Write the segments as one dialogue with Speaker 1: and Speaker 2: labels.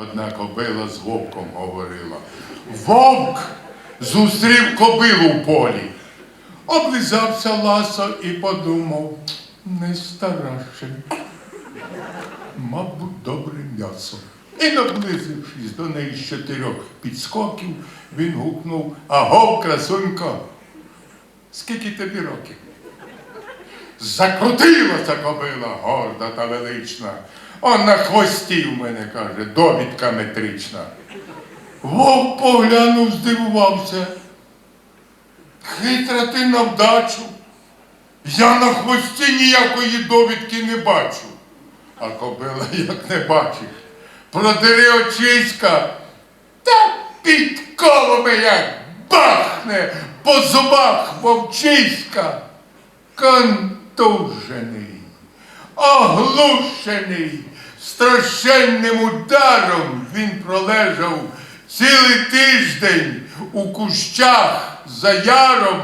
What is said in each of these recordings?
Speaker 1: Одна кобила з вовком говорила. Вовк зустрів кобилу в полі. Облизався ласо і подумав, не стараше. Мабуть, добре м'ясо. І наблизившись до неї з чотирьох підскоків, він гукнув Агов, красунько, скільки тобі років? Закрутилася кобила горда та велична. Он на хвості в мене каже, довідка метрична. Вовк поглянув, здивувався. Хитра ти на вдачу. Я на хвості ніякої довідки не бачу. А кобила як не бачиш. Продери очиська та під колами як бахне по зубах вовчиська. Контужений, оглушений, страшенним ударом він пролежав цілий тиждень у кущах за яром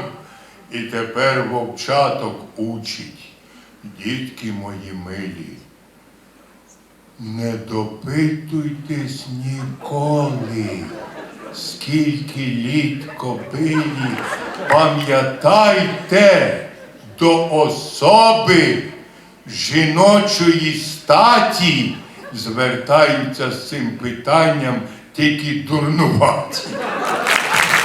Speaker 1: і тепер вовчаток учить, дітки мої милі. Не допитуйтесь ніколи, скільки літ кобилі, пам'ятайте до особи жіночої статі звертаються з цим питанням тільки дурнуваті.